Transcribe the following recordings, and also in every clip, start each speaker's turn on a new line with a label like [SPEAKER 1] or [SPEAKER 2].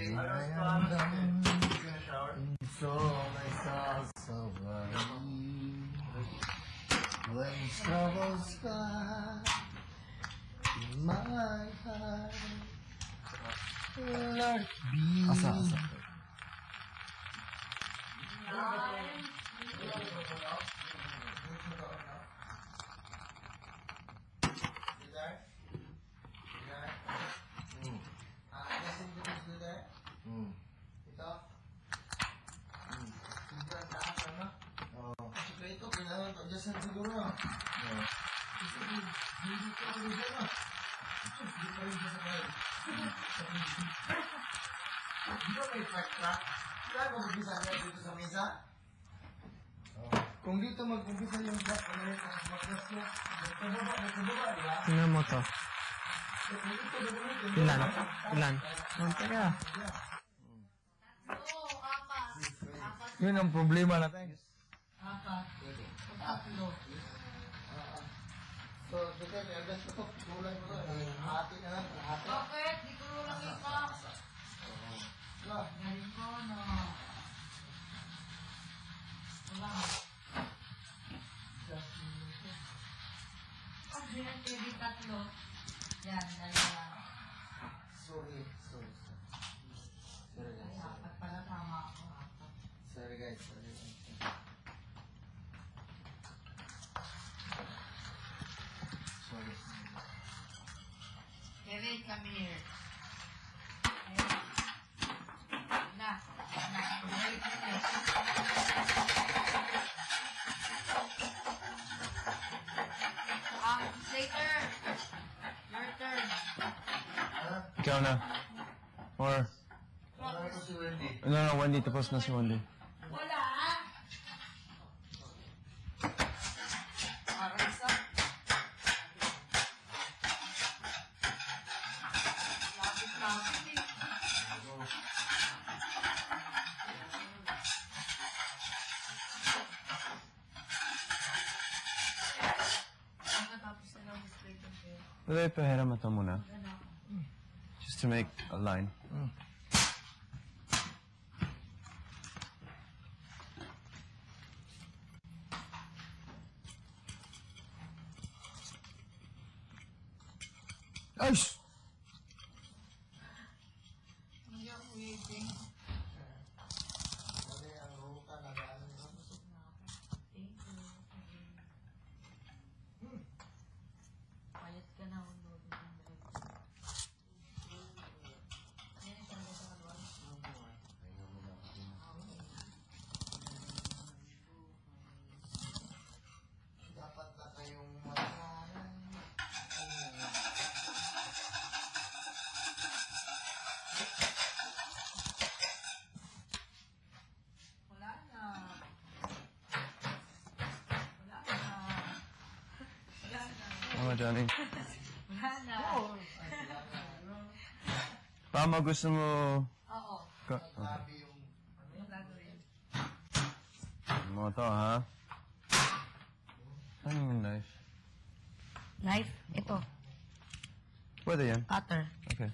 [SPEAKER 1] When troubles come in my heart Lord be ba may track track? Kaya mag-umpisa niya dito sa mesa? Kung dito mag-umpisa yung back, ano yung mag-gas niya? Nagkababa, nagkababa, di ba?
[SPEAKER 2] Tingnan mo to.
[SPEAKER 1] Dito,
[SPEAKER 2] Ilan? Ilan? Oh, teka. Yun ang problema natin.
[SPEAKER 1] So, dito, agas ko mo to. Eh, Hati na lang. Hati.
[SPEAKER 3] Bakit? Di ko lang ito.
[SPEAKER 1] Lah,
[SPEAKER 3] Galing ko, no. Wala. Pag binag tatlo, yan, dalawa.
[SPEAKER 1] Sorry, sorry, sorry. Sorry guys,
[SPEAKER 3] apat pala tama ako. Apat.
[SPEAKER 1] sorry guys, sorry guys.
[SPEAKER 3] Come here. Ayun. Na. Na. Wait, wait. Ah, later. Your turn.
[SPEAKER 2] Ikaw na. Or, no, no, Wendy, tapos na si Wendy. Pwede ipahiram ito muna.
[SPEAKER 3] Ano?
[SPEAKER 2] Just to make a line. Aish!
[SPEAKER 3] Hindi
[SPEAKER 2] Ano, Johnny?
[SPEAKER 3] Wala na.
[SPEAKER 2] Tama, gusto mo...
[SPEAKER 3] Oo.
[SPEAKER 2] Ka
[SPEAKER 3] Ano gagawin?
[SPEAKER 2] Mo to, ha? Ano yung knife?
[SPEAKER 3] Knife? Ito.
[SPEAKER 2] Pwede yan.
[SPEAKER 3] Cutter.
[SPEAKER 2] Okay.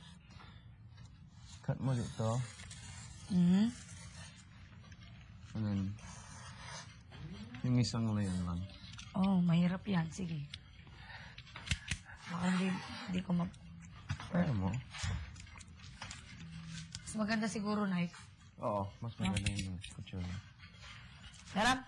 [SPEAKER 2] Cut mo dito.
[SPEAKER 3] Mm-hmm.
[SPEAKER 2] And then... Yung isang layer lang.
[SPEAKER 3] Oh, mahirap yan. Sige. Hindi, ko mag...
[SPEAKER 2] Kaya mo.
[SPEAKER 3] Mas maganda siguro knife.
[SPEAKER 2] Oo, mas maganda yung kutsura.
[SPEAKER 3] Meron?